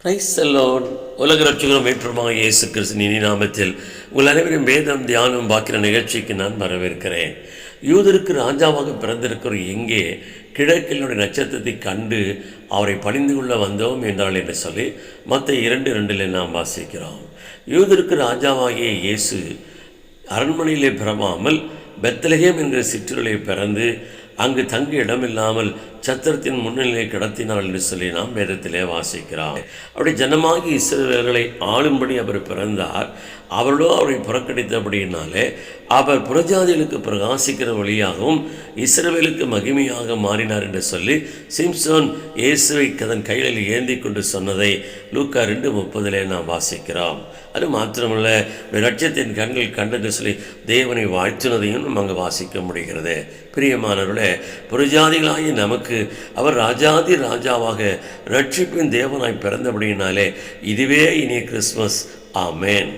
கிரைஸ்தலோன் உலக ரட்சகரும் மீட்புமாக இயேசு கிறிஸ்து நாமத்தில் உங்கள் அனைவரும் வேதம் தியானம் பார்க்கிற நிகழ்ச்சிக்கு நான் வரவேற்கிறேன். யூதருக்கு ராஜாவாக பிறந்திருக்கிற எங்கே? கிழக்கிலுடைய நட்சத்திரத்தை கண்டு அவரை பணிந்து கொள்ள வந்தோம் என்றால் என்று சொல்லி மற்ற இரண்டு ரெண்டில் நாம் வாசிக்கிறோம். யூதருக்கு ராஜாவாகிய இயேசு அரண்மனையிலே பிறவாமல் பெத்தலகேம் என்கிற சிற்றூரிலே பிறந்து அங்கு தங்கு இடமில்லாமல் சத்திரத்தின் முன்னிலையை கடத்தினாள் என்று சொல்லி நாம் வேதத்திலே வாசிக்கிறோம். அப்படி ஜனமாகி இஸ்ரேலர்களை ஆளும்படி அவர் பிறந்தார். அவர்களோ அவரை புறக்கணித்தபடியினாலே அவர் புறஜாதிகளுக்கு பிரகாசிக்கிற வழியாகவும் இஸ்ரேலுக்கு மகிமையாக மாறினார் என்று சொல்லி சிம்சோன் இயேசுவை தன் கைகளில் ஏந்தி கொண்டு சொன்னதை லூக்கா ரெண்டு முப்பதிலே நாம் வாசிக்கிறோம். அது மாத்திரமல்ல லட்சத்தின் கண்கள் கண்டென்று சொல்லி தேவனை வாழ்த்தினதையும் நம்ம அங்கே வாசிக்க முடிகிறது. பிரியமானவர்களே புறஜாதிகளாகி நமக்கு அவர் ராஜாதி ராஜாவாக ரட்சிப்பின் தேவனாய் பிறந்தபடியினாலே இதுவே இனி கிறிஸ்மஸ் ஆமேன்.